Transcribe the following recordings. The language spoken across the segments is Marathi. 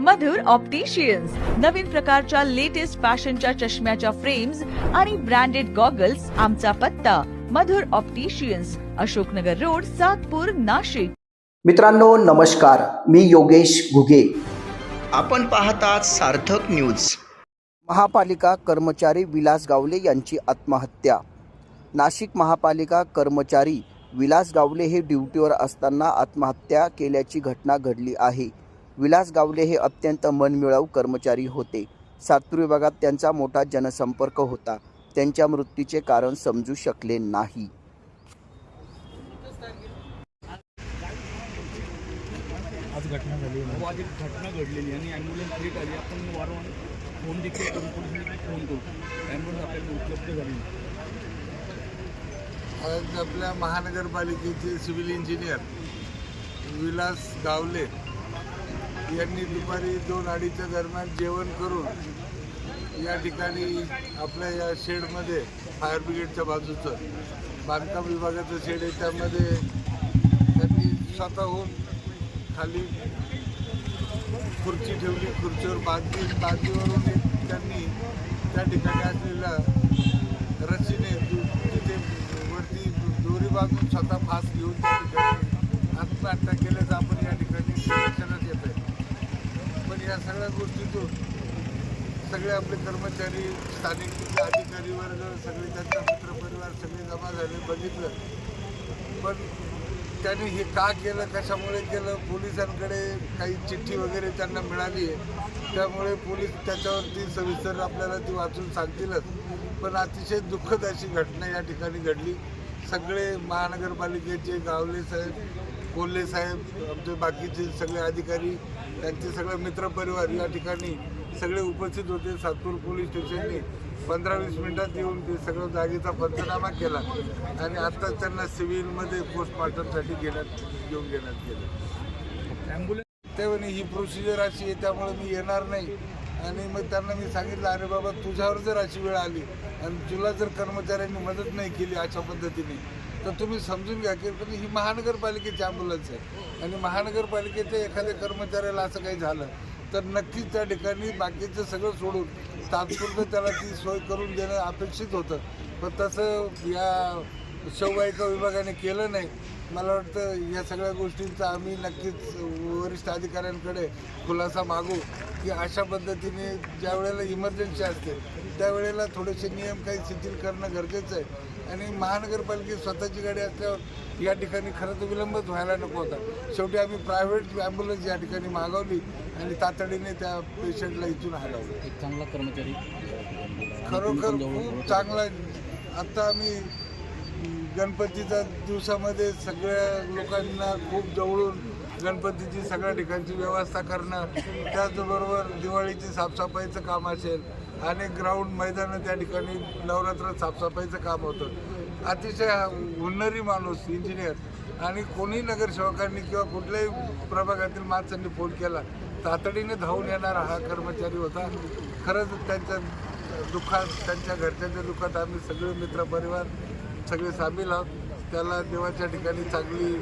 मधुर ऑप्टिशियन्स नवीन प्रकारच्या लेटेस्ट फॅशनच्या चष्म्याच्या फ्रेम्स आणि ब्रँडेड गॉगल्स आमचा पत्ता. Madhur opticians Ashoknagar road Satpur Nashik. मित्रांनो नमस्कार. मी योगेश घुगे. आपण पाहतात सार्थक न्यूज महापालिका कर्मचारी विलास गावले यांची आत्महत्या. नाशिक महापालिका कर्मचारी विलास गावले हे ड्युटीवर असताना आत्महत्या केल्याची घटना घडली आहे. विलास गावले हे अत्यंत मनमिळाऊ कर्मचारी होते सातपूर विभागात त्यांचा मोठा जनसंपर्क होता त्यांच्या मृत्यूचे कारण समजू शकले नाही आज घटना झाली. आज एक घटना घडलेली आणि ॲम्ब्युलन्स लेट आली आपण वारंवार फोन देखील करून फोन करू ॲम्ब्युलन्स आपल्याला उपलब्ध झाली. आज आपल्या महानगरपालिकेचे सिव्हिल इंजिनियर विलास गावले यांनी दुपारी दोन अडीच्या दरम्यान जेवण करून या ठिकाणी आपल्या या शेडमध्ये फायर ब्रिगेडच्या बाजूचं बांधकाम विभागाचं शेड आहे त्यामध्ये त्यांनी स्वतःहून खाली खुर्ची ठेवली खुर्चीवर बादली बादलीवरून त्यांनी त्या ठिकाणी असलेल्या रचीने तिथे वरती दोरी बांधून स्वतः फास घेऊन त्या ठिकाणी आत्महत्या केल्याचं आपण या ठिकाणी लक्षात येतो या सगळ्या गोष्टीतून सगळे आपले कर्मचारी स्थानिक अधिकारी वर्ग सगळे त्यांचा मित्रपरिवार सगळे जमा झाले बघितलं. पण त्याने हे का केलं कशामुळे केलं पोलिसांकडे काही चिठ्ठी वगैरे त्यांना मिळाली आहे. त्यामुळे पोलीस त्याच्यावरती सविस्तर आपल्याला ती वाचून सांगतीलच. पण अतिशय दुःखद अशी घटना या ठिकाणी घडली. सगळे महानगरपालिकेचे गावले साहेब कोल्हे साहेब आमचे बाकीचे सगळे अधिकारी त्यांचे सगळे मित्रपरिवार या ठिकाणी सगळे उपस्थित होते सातपूर पोलीस स्टेशनने. पंधरा वीस मिनिटात येऊन ते सगळं जागेचा पंचनामा केला आणि आत्ताच त्यांना सिव्हिलमध्ये पोस्टमॉर्टमसाठी घेण्यात घेऊन घेण्यात गेलं. ॲम्ब्युलन्स ही प्रोसिजर अशी आहे त्यामुळे मी येणार नाही. आणि मग त्यांना मी सांगितलं अरे बाबा तुझ्यावर जर अशी वेळ आली आणि तुला जर कर्मचाऱ्यांनी मदत नाही केली अशा पद्धतीने तर तुम्ही समजून घ्या की पण ही महानगरपालिकेची ॲम्ब्युलन्स आहे. आणि महानगरपालिकेच्या एखाद्या कर्मचाऱ्याला असं काही झालं तर नक्कीच त्या ठिकाणी बाकीचं सगळं सोडून तात्पुरतं त्याला ती सोय करून देणं अपेक्षित होतं. पण तसं या शववाहिका विभागाने केलं नाही. मला वाटतं या सगळ्या गोष्टींचा आम्ही नक्कीच वरिष्ठ अधिकाऱ्यांकडे खुलासा मागू की अशा पद्धतीने ज्या वेळेला इमर्जन्सी असते त्यावेळेला थोडेसे नियम काही शिथिल करणं गरजेचं आहे. आणि महानगरपालिकेत स्वतःची गाडी असल्यावर या ठिकाणी खरं तर विलंबच व्हायला नको होता. शेवटी आम्ही प्रायव्हेट ॲम्ब्युलन्स या ठिकाणी मागवली आणि तातडीने त्या पेशंटला इथून हलवलं. एक चांगला कर्मचारी. खरोखर खूप चांगला आत्ता आम्ही गणपतीच्या दिवसामध्ये सगळ्या लोकांना खूप जवळून गणपतीची सगळ्या ठिकाणची व्यवस्था करणं त्याचबरोबर दिवाळीची साफसफाईचं काम असेल अनेक ग्राउंड मैदानं त्या ठिकाणी नवरात्र साफसफाईचं काम होतं. अतिशय हुन्नरी माणूस इंजिनियर आणि कोणी नगरसेवकांनी किंवा कुठल्याही प्रभागातील माणसांनी फोन केला तातडीने धावून येणारा हा कर्मचारी होता. खरंच त्यांच्या दुःखात त्यांच्या घरच्यांच्या दुःखात आम्ही सगळे मित्रपरिवार सगळे सामील आहोत. त्याला देवाच्या ठिकाणी चांगली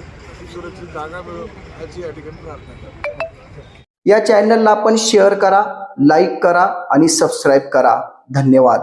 सुरक्षित जागा मिळो याची या ठिकाणी प्रार्थना या चॅनलला आपण शेअर करा लाईक करा आणि सबस्क्राईब करा. धन्यवाद.